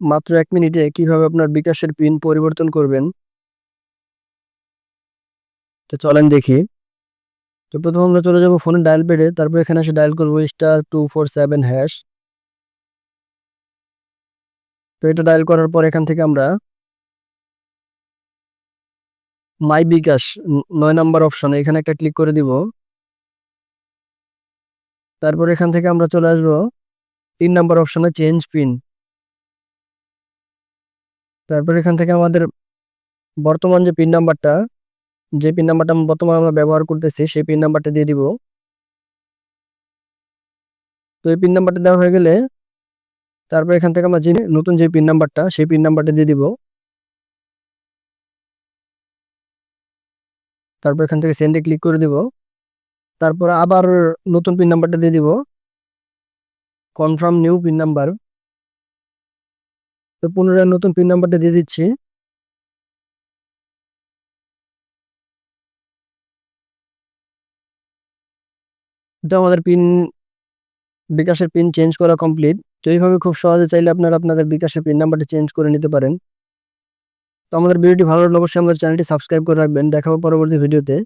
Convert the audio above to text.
মাত্র এক মিনিটে কীভাবে আপনার বিকাশের পিন পরিবর্তন করবেন? তো চলেন দেখি। তো প্রথম আমরা চলে যাব ফোনের ডায়াল পেডে তারপর এখানে এসে ডায়াল করব star two four seven hash. তো এটা ডায়াল করার পর এখান থেকে আমরা মাই বিকাশ নয় নাম্বার অপশন, এখানে একটা ক্লিক করে দিব। তারপর এখান থেকে আমরা চলে আসব তিন নাম্বার অপশনে চেঞ্জ পিন। তারপর এখান থেকে আমাদের বর্তমান যে পিন নাম্বারটা যে পিন নাম্বারটা বর্তমানে আমরা ব্যবহার করতেছি, সেই পিন নাম্বারটা দিয়ে দিব। তো এই পিন নাম্বারটা দেওয়া হয়ে গেলে তারপর এখান থেকে আমরা যে নতুন যে পিন নাম্বারটা সেই পিন নাম্বারটা দিয়ে দিব। তারপর এখান থেকে সেন্ডে ক্লিক করে দিব। তারপর আবার নতুন পিন নাম্বারটা দিয়ে দিব। কনফার্ম নিউ পিন নাম্বার তো পুনরায় নতুন পিন নাম্বারটা দিয়ে দিচ্ছি। তো আমাদের পিন বিকাশের পিন চেঞ্জ করা কমপ্লিট তো এইভাবে খুব সহজে চাইলে আপনারা আপনাদের বিকাশের পিন নাম্বারটা চেঞ্জ করে নিতে পারেন। তো আমাদের ভিডিওটি ভালো লাগলে অবশ্যই আমাদের চ্যানেলটি সাবস্ক্রাইব করে রাখবেন। দেখাবো পরবর্তী ভিডিওতে।